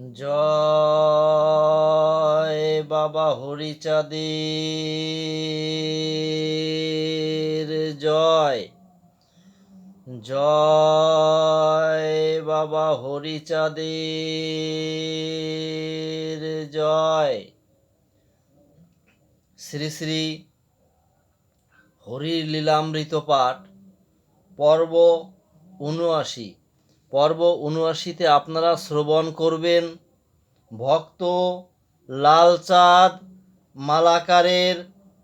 জয় বাবা হরিচাঁদের, জয়। জয় বাবা হরিচাঁদের, জয়। শ্রী শ্রী হরির লীলামৃত পাঠ, পর্ব উনআশি পর্ব উনআশিতে আপনারা শ্রবণ করবেন। ভক্ত লালচাঁদ মালাকারের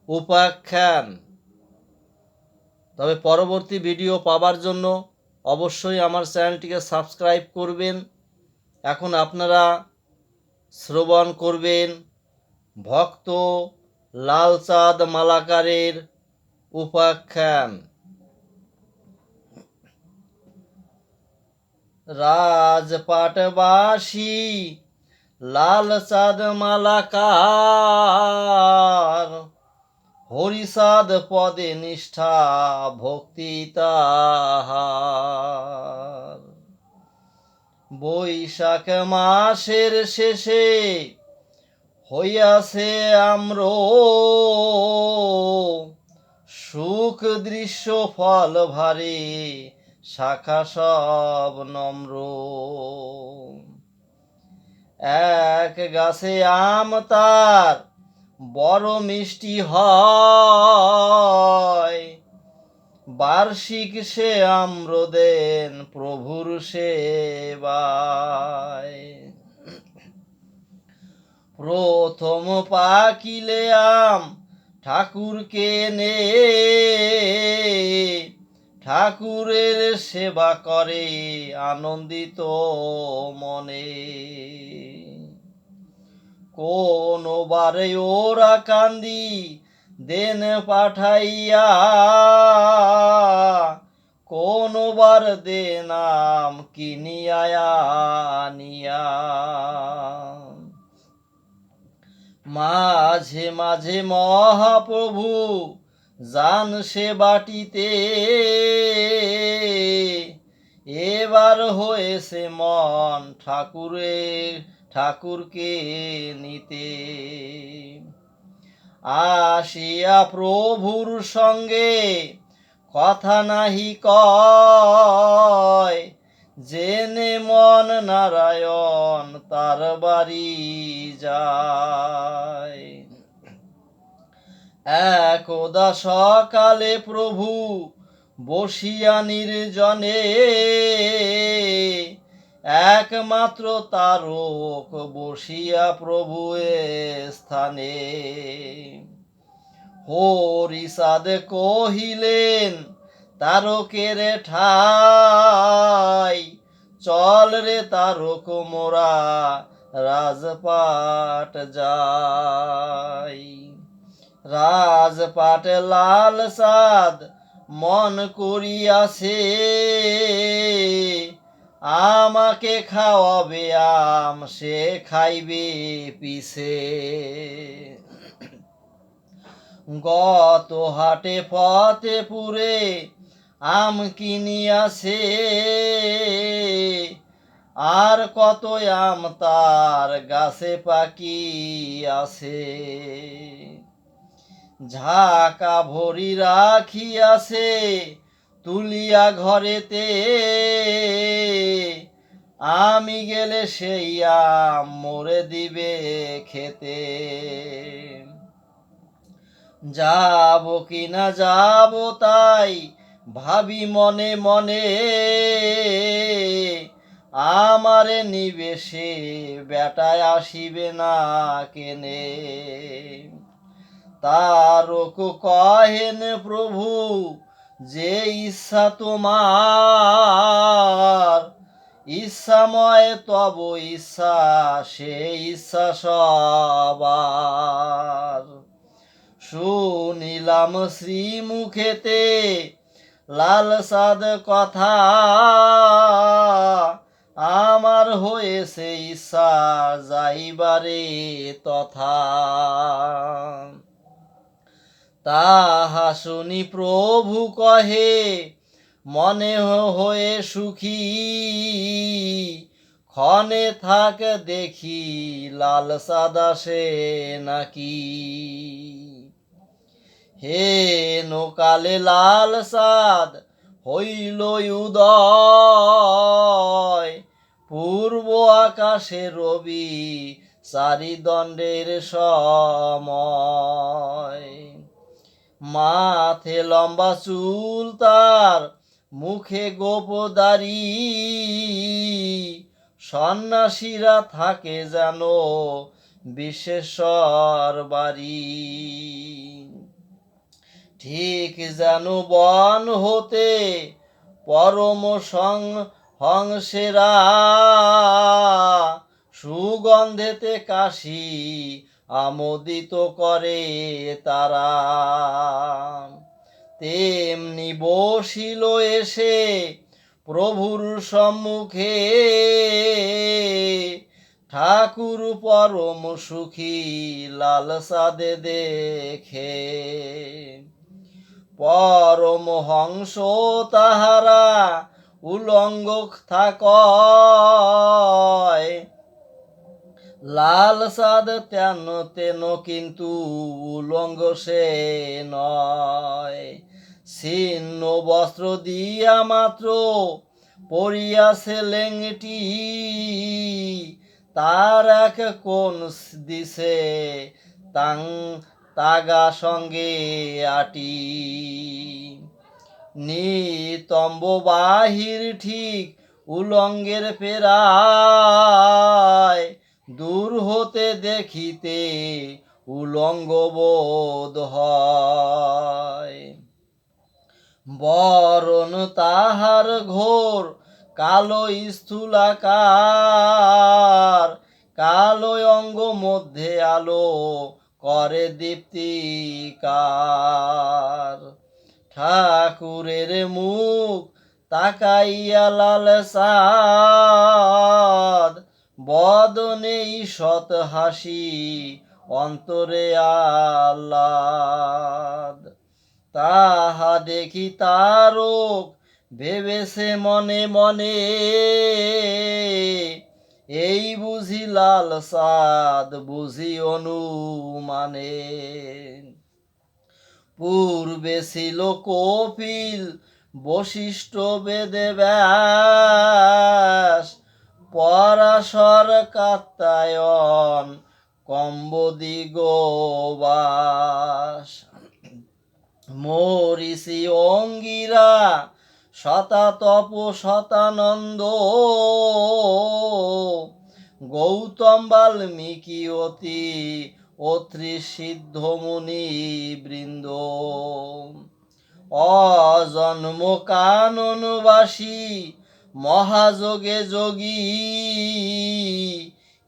উপাখ্যান। তবে পরবর্তী ভিডিও পাবার জন্য অবশ্যই আমার চ্যানেলটিকে সাবস্ক্রাইব করবেন। এখন আপনারা শ্রবণ করবেন ভক্ত লালচাঁদ মালাকারের উপাখ্যান। রাজপাটবাসী, লাল চাঁদ মালাকার, হরিসাদ পদে নিষ্ঠা, ভক্তি তাহার। বৈশাখ মাসের শেষে হইয়াছে আম্র, সুখ দৃশ্য ফল ভারে শাখা সব নম্র। এক গাছে আম তার বড় মিষ্টি হয়। বার্ষিক সে আম্র দেন প্রভুর সেবায়। প্রথম পাকিলে আম ঠাকুরকে নে। ঠাকুরের সেবা করে, আনন্দিত মনে। কোনবারে ওরা কান্দি, দেন পাঠাইয়া। কোনবার দে নাম কিনিয়া আনিয়া। মাঝে মাঝে মহাপ্রভু যান সে বাটিতে। এবার হয়েছে মন ঠাকুরের, ঠাকুরকে নিতে। আসিয়া প্রভুর সঙ্গে কথা নাহি কয়, জেনে মন নারায়ণ তার বাড়ি যায়। একদা সকালে প্রভু বসিয়া নির্জনে, একমাত্র তারক বসিয়া প্রভু স্থানে। হরিসাদ কহিলেন, তারকের ঠাই, চল রে তারক মোরা রাজপাট যাই। রাজপাট লাল সাদ মন করিয়াছে। আমাকে খাওয়াবে আম, সে খাইবে পিছে। গত হাটে পথে পুরে আম কিনিয়াছে। আর কত আম তার গাছে পাকি আছে ঝাঁকা ভরি রাখিয়াছে তুলিয়া ঘরেতে। আমি গেলে সেই আম মরে দিবে খেতে। যাব কি না যাব তাই ভাবি মনে মনে। আমারে নিবেশে বেটায় আসিবে না কেনে। তারক কহেন প্রভু, যে ইচ্ছা তোমার। ইচ্ছাময় তব ইচ্ছা সে ইচ্ছা সবার। শুনিলাম শ্রী মুখেতে লাল সাদ কথা, আমার হয়েছে ইচ্ছা যাইবারে তথা। তাহা শুনি প্রভু কহে, মনে হয়ে সুখী। ক্ষণে থাক দেখি লাল সাদা সে নাকি। হে নোকালে লাল সাদ হইল উদয়। পূর্ব আকাশে রবি চারিদণ্ডের সময়। মাথে লম্বা চুল তার, মুখে গোপদারি। সন্ন্যাসীরা থাকে যেন বিশ্বেশ্বর বাড়ি। ঠিক যেন বন হতে পরম সং হংসেরা সুগন্ধেতে কাশি আমোদিত করে তারা। তেমনি বসিল এসে প্রভুর সম্মুখে। ঠাকুর পরম সুখী লাল সাদে দেখে। পরম হংস তাহারা উলঙ্গ থাকয়। লাল সাদ তেন তেন কিন্তু উলঙ্গ সে নয়। ছিন্ন বস্ত্র দিয়া মাত্র পরিয়াছে লেংটি। তার এক কোন দিছে তাং তাগা সঙ্গে আটি। নিতম্ব বাহির ঠিক উলঙ্গের পেরায় দূর হতে দেখিতে উলঙ্গ বোধ হয়। বরণ তাহার ঘোর, কালো স্থূলাকার কালো অঙ্গ মধ্যে আলো করে দীপ্তিকার। ঠাকুরের মুখ তাকাইয়া লাল সাদ বদনে ঈষৎ হাসি, অন্তরে আহ্লাদ। তাহা দেখি তারক ভেবেছে মনে মনে। এই বুঝি লাল সাদ বুঝি অনুমানে। পূর্বে ছিল কপিল, বশিষ্ঠ বেদে ব্যাস। পরাশর কাত্তায়ন কম্বদি গোবাস মরিষি অঙ্গিরা শতাতপ শতানন্দ। গৌতম বাল্মীকি অতি অত্রি সিদ্ধ মুনি বৃন্দ অজন্ম কাননবাসী মহাযোগে যোগী।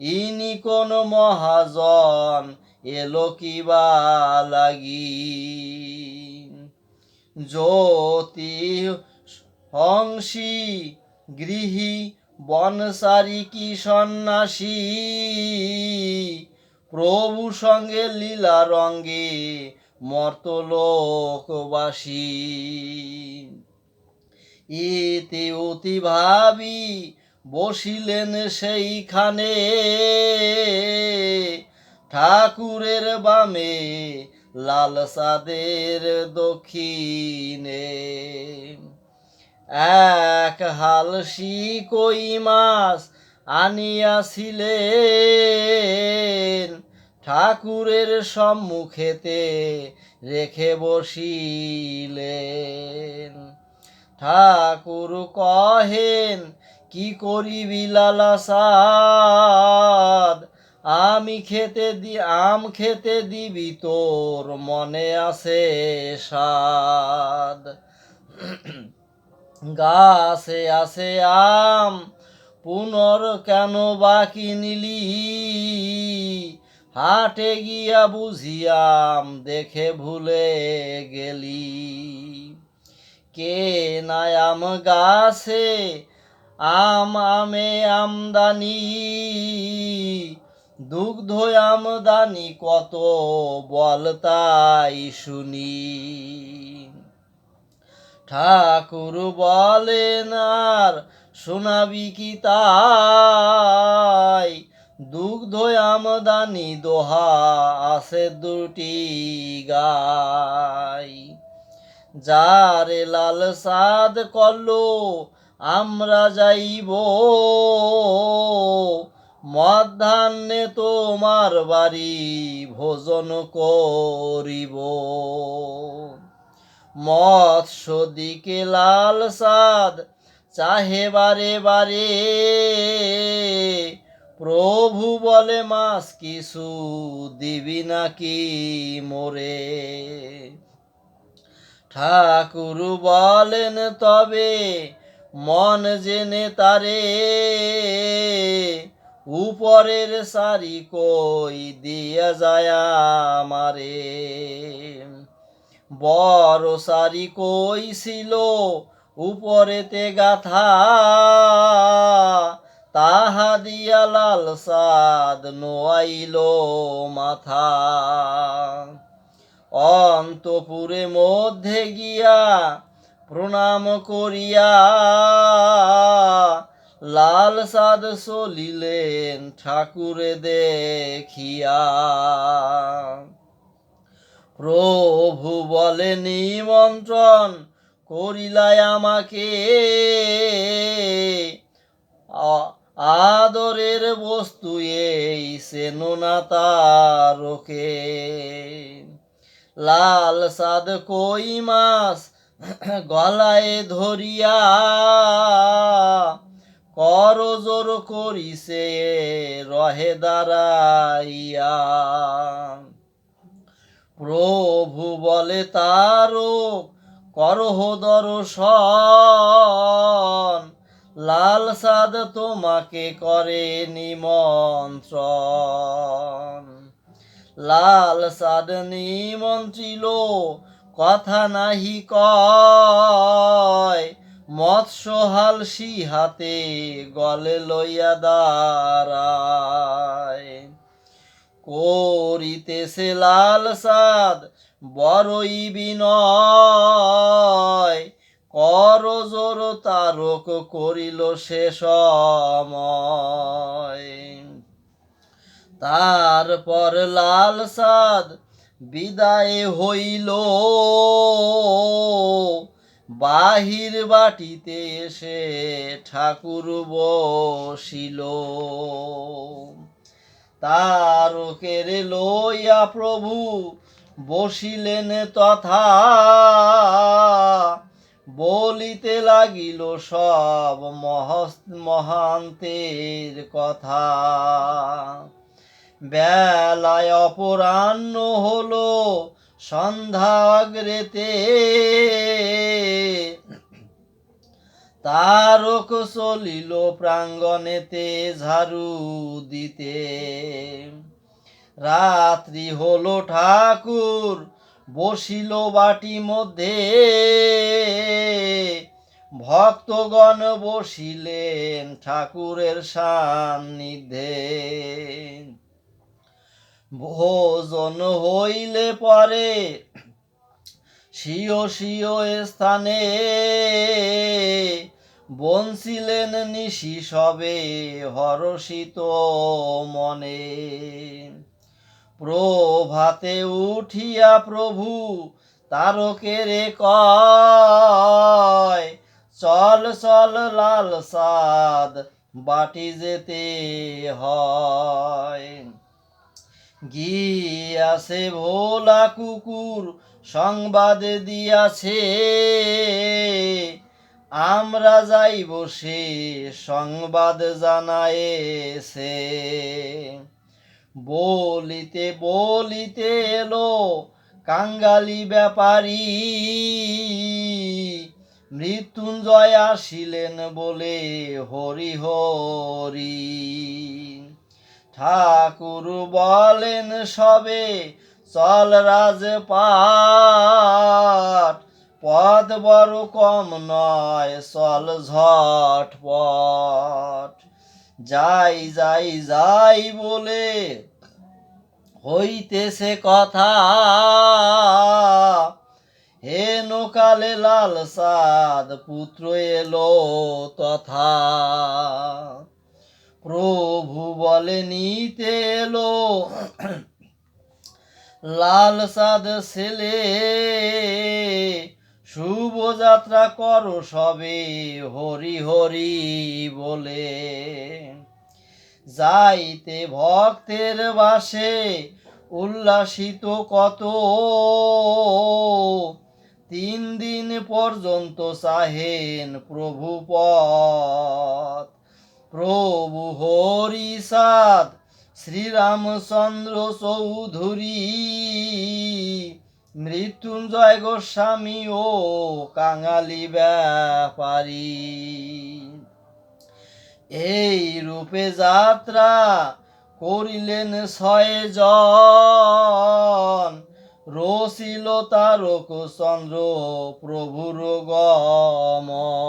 ইনি কোন মহাজন, এলো কিবা লাগি? জ্যোতি হংসী গৃহী, বনসারী কি সন্ন্যাসী? প্রভু সঙ্গে লীলা রঙ্গে মর্তলোকবাসী। ইতি অতি ভাবি বসিলেন সেইখানে। ঠাকুরের বামে লাল সাদের দক্ষিণে। এক হালসি কই মাছ আনিয়াছিলেন। ঠাকুরের সম্মুখেতে রেখে বসিলেন। ঠাকুর কহেন, কি করিবি লালা সাদ আমি খেতে দি, আম খেতে দিবি তোর মনে আছে সাদ গাছে আছে আম, পুনর কেন বাকি নিলি? হাটে গিয়া বুঝিয়াম, দেখে ভুলে গেলি। কে নাই আম গাছে? আম, আমে আমদানি। দুগ্ধ আমদানি কত বল তাই শুনি। ঠাকুর বলেন, আর শোনাবি কি তা দানি দোহা আছে দুটি গাই। যারে লাল সাদ করল আমরা যাইব। মধ্যাহ্নে তোমার বাড়ি ভোজন করিব। মৎস্য দিকে লাল সাদ চাহে বারে বারে। প্রভু বলে মাস কিছু দিবি নাকি মোরে? ঠাকুর বলেন তবে মন জেনে তারে, উপরের সারি কই দিয়া যায় আমারে। বড় সারি কই ছিল উপরেতে গাথা, তাহা দিয়া লাল সাদ নোয়াইল মাথা। অন্তপুরে মধ্যে গিয়া প্রণাম করিয়া লাল সাদ চলিলেন ঠাকুরে দেখিয়া। প্রভু বলে, নিমন্ত্রণ করিলাই আমাকে। আদরের বস্তু এই, সেনা তারকে লাল সাদ কই মাছ গলায় ধরিয়া। কর জোর করিছে রহে দাঁড়াইয়া। প্রভু বলে তারও করহ দর্শন। লাল সাদ তোমাকে করে নিমন্ত্রণ। লাল সাদ নিমন্ত্রিল কথা নাহি কয়। মৎস্যহাল হাতে গলে লইয়া দাঁড়ায়। করিতেছে লাল সাদ, বড়ই বিনয়। কর জোর তারক করিল সে সময়। তারপর লাল সাদ বিদায় হইল। বাহির বাটিতে এসে ঠাকুর বসিল। তারকের লইয়া প্রভু বসিলেন তথা বলিতে লাগিল সব মহান্তের কথা। বেলায় অপরাহ্ন হলো সন্ধ্যাগ্রেতে তারক চলিল প্রাঙ্গণেতে ঝাড়ু দিতে। রাত্রি হলো ঠাকুর, বসিল বাটি মধ্যে। ভক্তগণ বসিলেন ঠাকুরের সান্নিধ্যে। ভোজন হইলে পরে স্বীয় স্বীয় স্থানে বনছিলেন নিশি সবে হরষিত মনে। প্রভাতে উঠিয়া প্রভু তারকের কয়, চল চল, লাল সাদ বাটি যেতে হয়। গিয়াছে ভোলা কুকুর, সংবাদ দিয়াছে। আমরা যাইব সে সংবাদ জানায়েছে বলিতে বলিতে এলো কাঙ্গালি ব্যাপারী। মৃত্যুঞ্জয় আসিলেন বলে হরি হরি ঠাকুর বলেন সবে, চল রাজপাট। পদ বড় কম নয়, চল ঝটপট। যাই যাই যাই বলে হইতেছে কথা। হে নকালে লাল সাদ, পুত্র এলো তথা। প্রভু বলে, নিতে এলো। লাল সাদ ছেলে শুভ যাত্রা করো সবে হরি হরি বলে। যাইতে ভক্তের বাসে উল্লাসিত কত, তিন দিন পর্যন্ত চাহেন প্রভু পথ। প্রভু হরিসাদ শ্রীরামচন্দ্র চৌধুরী। মৃত্যুঞ্জয় গোস্বামী ও কাঙালি ব্যাপারী। এই রূপে যাত্রা করিলেন ছয় জন রসিল তারক চন্দ্র প্রভুর গমন।